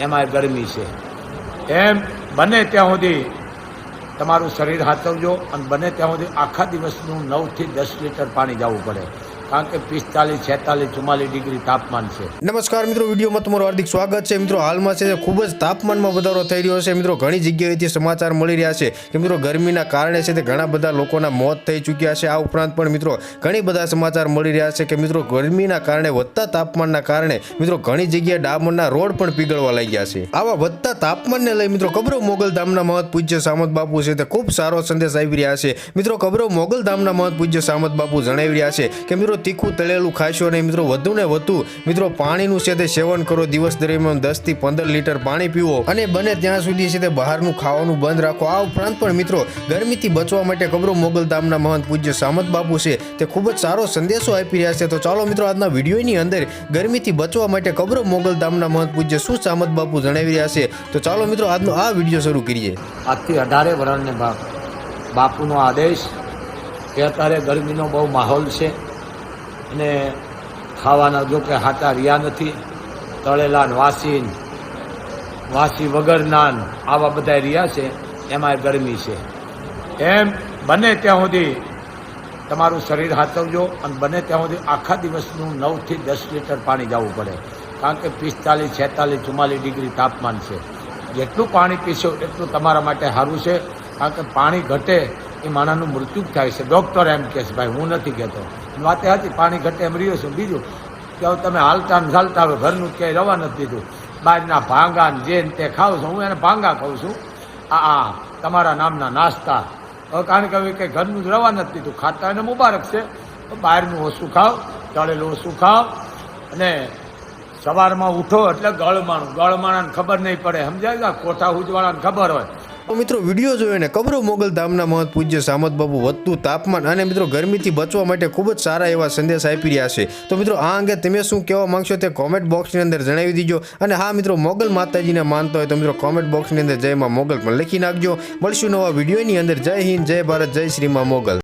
એમાંય ગરમી છે. એમ બને ત્યાં સુધી તમારું શરીર હાથવજો અને બને ત્યાં સુધી આખા દિવસનું નવથી દસ લીટર પાણી જવું પડે. પિસ્તાલીસ, છેતાલીસ, ચુમ્માલીસ ડિગ્રી તાપમાન છે. નમસ્કાર મિત્રો, વિડીયોમાં તમારું હાર્દિક સ્વાગત છે. મિત્રો, હાલમાં છે, ખૂબ જ તાપમાનમાં વધારો થઈ રહ્યો છે. મિત્રો, ઘણી જગ્યાએથી સમાચાર મળી રહ્યા છે કે મિત્રો, ગરમીના કારણે છે તે ઘણા બધા લોકોના મોત થઈ ચૂક્યા છે. આ ઉપરાંત પણ મિત્રો, ઘણી બધા સમાચાર મળી રહ્યા છે કે મિત્રો, ગરમીના કારણે વધતા તાપમાનના કારણે મિત્રો, ઘણી જગ્યાએ ડામરના રોડ પણ પીગળવા લાગ્યા છે. આવા વધતા તાપમાનને લઈ મિત્રો, કબરો મોગલધામના મહત પૂજ્ય સામત બાપુ છે તે ખૂબ સારો સંદેશ આવી રહ્યા છે. મિત્રો, કબરો મોગલધામના મહત પૂજ્ય સામત બાપુ જણાવી રહ્યા છે કે મિત્રો તીખું તળેલું ખાશો અને મિત્રો, વધુ ને વધુ. મિત્રો, પાણીનું છે તે સેવન કરો. દિવસ દરમિયાન દસથી પંદર લીટર પાણી પીવો અને બને ત્યાં સુધી છે તે બહારનું ખાવાનું બંધ રાખો. આ ઉપરાંત પણ, મિત્રો, ગરમીથી બચવા માટે કબરો મોગલધામના મહંત પૂજ્ય સામત બાપુ છે તે ખૂબ જ સારો સંદેશો આપી રહ્યા છે. તો ચાલો, મિત્રો, આજના વિડીયોની અંદર ગરમીથી બચવા માટે કબરો મોગલધામના મહંત પૂજ્ય શું સામત બાપુ જણાવી રહ્યા છે. તો ચાલો, મિત્રો, આજનો આ વીડિયો શરૂ કરીએ. આજથી અઢારે વર્ષને બાપ બાપુનો આદેશ કે અત્યારે ગરમીનો બહુ માહોલ છે. અને ખાવાના જો કે હાટા રહ્યા નથી. તળેલા ને વાસી વાસી વગરના આવા બધા રહ્યા છે. એમાંય ગરમી છે. એમ બને ત્યાં સુધી તમારું શરીર હાથવજો અને બને ત્યાં સુધી આખા દિવસનું નવથી દસ લીટર પાણી જવું પડે. કારણ કે પિસ્તાલીસ, છેતાલીસ, ચુમ્માલીસ ડિગ્રી તાપમાન છે. જેટલું પાણી પીશો એટલું તમારા માટે સારું છે. કારણ કે પાણી ઘટે એ માણસનું મૃત્યુ જ થાય છે. ડૉક્ટર એમ કહે છે, ભાઈ, હું નથી કહેતો. વાતે હતી, પાણી ઘટે એમ રહ્યો છું. બીજું, કે હવે તમે હાલતા ને ચાલતા હવે ઘરનું ક્યાંય રવા નથી દીધું. બહારના ભાંગા ને જે તે ખાવ છું, હું એને ભાંગા ખાઉં છું. આ આ, તમારા નામના નાસ્તા. હવે કારણ કે હવે કંઈ ઘરનું જ રવા નથી દીધું. ખાતા એને મુબારક છે. બહારનું ઓછું ખાવ, તળેલું ઓછું ખાવ અને સવારમાં ઉઠો એટલે ગળમાણું. ગળમાણાને ખબર નહીં પડે. સમજાય કોઠા ઉજવાળાને ખબર હોય. મિત્રો, વીડિયો જોઈને કબરો મોગલધામના મહંત પૂજ્ય સામત બાપુ વધતું તાપમાન અને મિત્રો ગરમીથી બચવા માટે ખૂબ જ સારા એવા સંદેશ આપી રહ્યા છે. તો મિત્રો, આ અંગે તમે શું કહેવા માંગશો તે કોમેન્ટ બોક્સની અંદર જણાવી દીજો. અને હા મિત્રો, મોગલ માતાજીને માનતા હોય તો મિત્રો કોમેન્ટ બોક્સની અંદર જયમાં મોગલ પણ લખી નાખજો. મળશું નવા વિડીયોની અંદર. જય હિન્દ, જય ભારત, જય શ્રીમાં મોગલ.